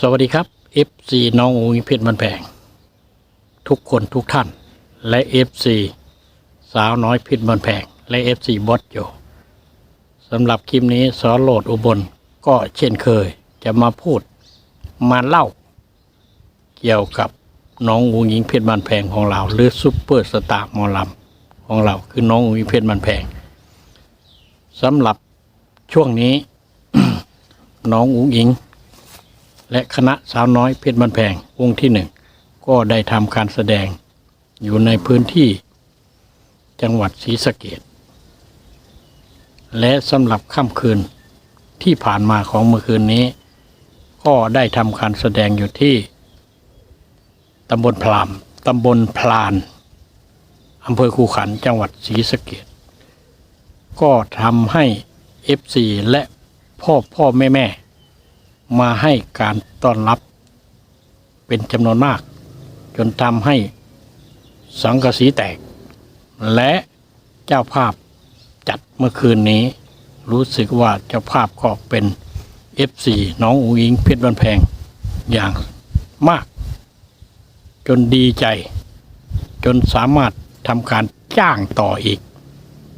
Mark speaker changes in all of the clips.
Speaker 1: สวัสดีครับ FC น้องอุ้ยเพชรมันแพง ทุกคนทุกท่าน และ FC สาวน้อยเพชรมันแพง และ FC บอสโยสำหรับคลิปนี้สอนโหลดอุบลก็เช่นเคย จะมาพูดมาเล่า เกี่ยวกับน้องอุ้งยิงเพชรมันแพงของเรา หรือซุปเปอร์สตาร์มอลำของเราคือน้องอุ้งยิงเพชรมันแพงสำหรับช่วงนี้ น้องอุ้งยิง และคณะสาวน้อยเพชรบันแพงวงที่หนึ่งก็ได้ทำการแสดงอยู่ในพื้นที่จังหวัดศรีสะเกดและสำหรับค่ำคืนที่ผ่านมาของเมื่อคืนนี้ ก็ได้ทำการแสดงอยู่ที่ตำบลพรามตำบลพลานอำเภอคูขันจังหวัดศรีสะเกดก็ทำให้เอฟซีและพ่อพ่อแม่แม่ มาให้การต้อนรับ เป็นจำนวนมาก จนทำให้สังกสีแตก และเจ้าภาพจัดเมื่อคืนนี้ รู้สึกว่าเจ้าภาพก็เป็น F4 น้องอุงอิงเพชรบันแพงอย่างมาก จนดีใจ จนสามารถทำการจ้างต่ออีก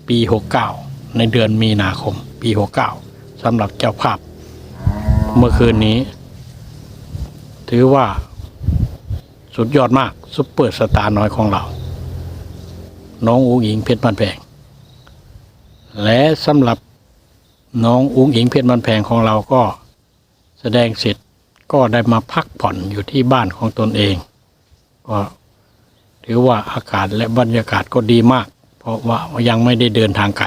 Speaker 1: ปี 69 ในเดือนมีนาคม ปี 69สำหรับเจ้าภาพ เมื่อคืนนี้ ถือว่าสุดยอดมากซุปเปอร์สตาร์น้อยของเรา น้องอุ๋งอิงเพชรบ้านแพง และสำหรับน้องอุ๋งอิงเพชรบ้านแพงของเราก็แสดงเสร็จก็ได้มาพักผ่อนอยู่ที่บ้านของตนเอง ก็ถือว่าอากาศและบรรยากาศก็ดีมาก เพราะว่ายังไม่ได้เดินทางไกล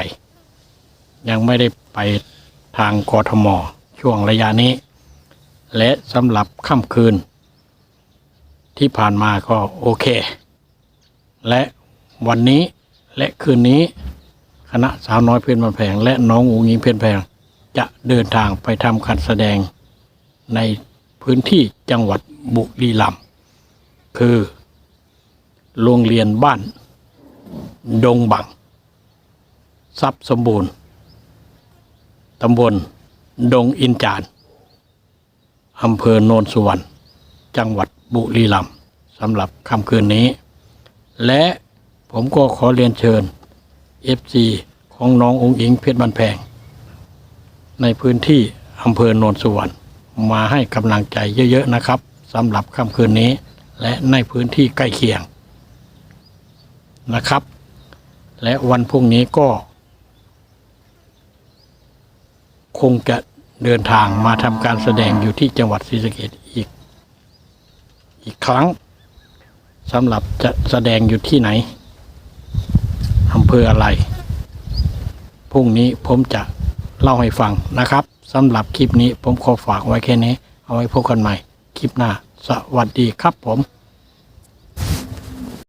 Speaker 1: ยังไม่ได้ไปทางกทม ช่วงระยะนี้ และสำหรับค่ำคืน ที่ผ่านมาก็โอเค และวันนี้และคืนนี้คณะสาวน้อยเพชรมันแพง และน้องอูงิงเพชรแพง จะเดินทางไปทำการแสดงในพื้นที่จังหวัดบุรีรัมย์คือโรงเรียนบ้าน ดงบัง ทรัพย์สมบูรณ์ตำบล ดงอินจานอำเภอโนนสุวรรณจังหวัดบุรีรัมย์สำหรับค่ำคืนนี้ และผมก็ขอเรียนเชิญ FC ของน้ององค์อิงเพชรบันแพง ในพื้นที่อำเภอโนนสุวรรณมาให้กำลังใจเยอะๆนะครับสำหรับค่ำคืนนี้ และในพื้นที่ใกล้เคียงนะครับ และวันพรุ่งนี้ก็ คงจะ เดินทางมาทำการแสดงอยู่ที่จังหวัดศรีสะเกษอีก อีกครั้งสำหรับจะแสดงอยู่ที่ไหนอำเภออะไรพรุ่งนี้ผมจะเล่าให้ฟังนะครับสำหรับคลิปนี้ผมขอฝากไว้แค่นี้ เอาไว้พบกันใหม่ คลิปหน้า สวัสดีครับผม